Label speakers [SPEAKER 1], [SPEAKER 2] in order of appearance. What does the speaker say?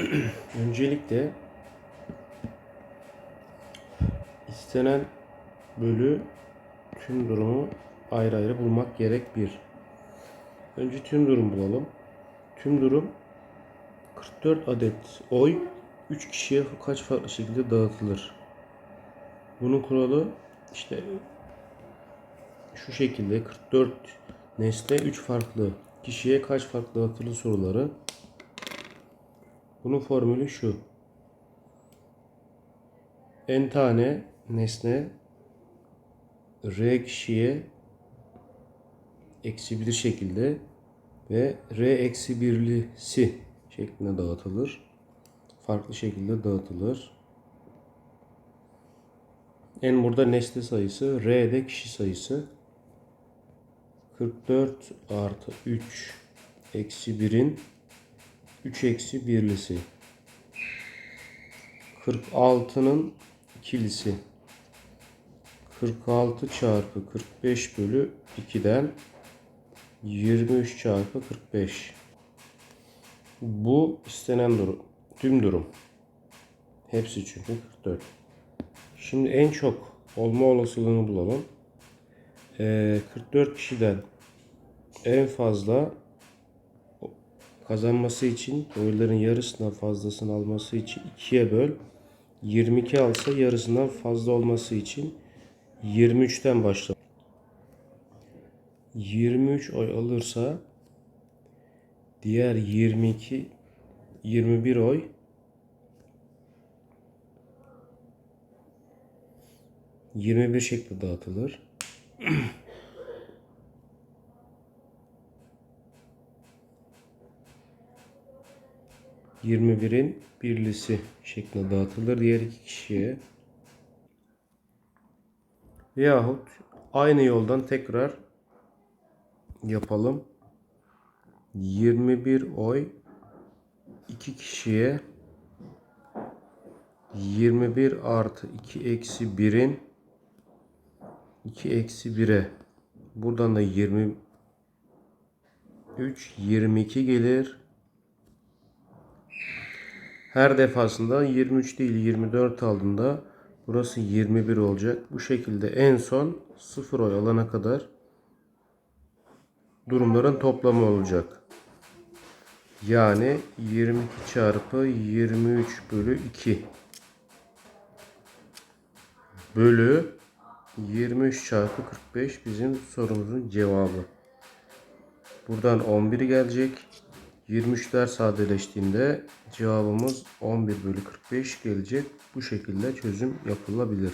[SPEAKER 1] Öncelikle istenen bölü tüm durumu ayrı ayrı bulmak gerek bir. Önce tüm durum bulalım. Tüm durum 44 adet oy 3 kişiye kaç farklı şekilde dağıtılır? Bunun kuralı işte şu şekilde 44 nesne 3 farklı kişiye kaç farklı dağıtılır soruları. Bunun formülü şu. n tane nesne r kişiye eksi bir şekilde ve r eksi birlisi şeklinde dağıtılır. Farklı şekilde dağıtılır. n burada nesne sayısı, r de kişi sayısı. 44 artı 3 eksi 1'in 3 eksi birlisi. 46'nın ikilisi. 46 çarpı 45 bölü 2'den 23 çarpı 45. Bu istenen durum. Tüm durum. Hepsi çünkü 44. Şimdi en çok olma olasılığını bulalım. Ee, 44 kişiden en fazla kazanması için oyların yarısından fazlasını alması için 2'ye böl. 22 alsa yarısından fazla olması için 23'ten başla. 23 oy alırsa diğer 22 21 oy Yirmi bir şekilde dağıtılır. 21'in birlisi şeklinde dağıtılır diğer iki kişiye. Yahut aynı yoldan tekrar yapalım. 21 oy iki kişiye 21 artı 2 eksi 1'in 2 eksi 1'e buradan da 23 22 gelir. Her defasında 23 değil 24 aldığında burası 21 olacak. Bu şekilde en son 0 oy alana kadar durumların toplamı olacak. Yani 22 çarpı 23 bölü 2 bölü 23 çarpı 45 bizim sorumuzun cevabı. Buradan 11 gelecek. 23'ler sadeleştiğinde cevabımız 11 bölü 45 gelecek. Bu şekilde çözüm yapılabilir.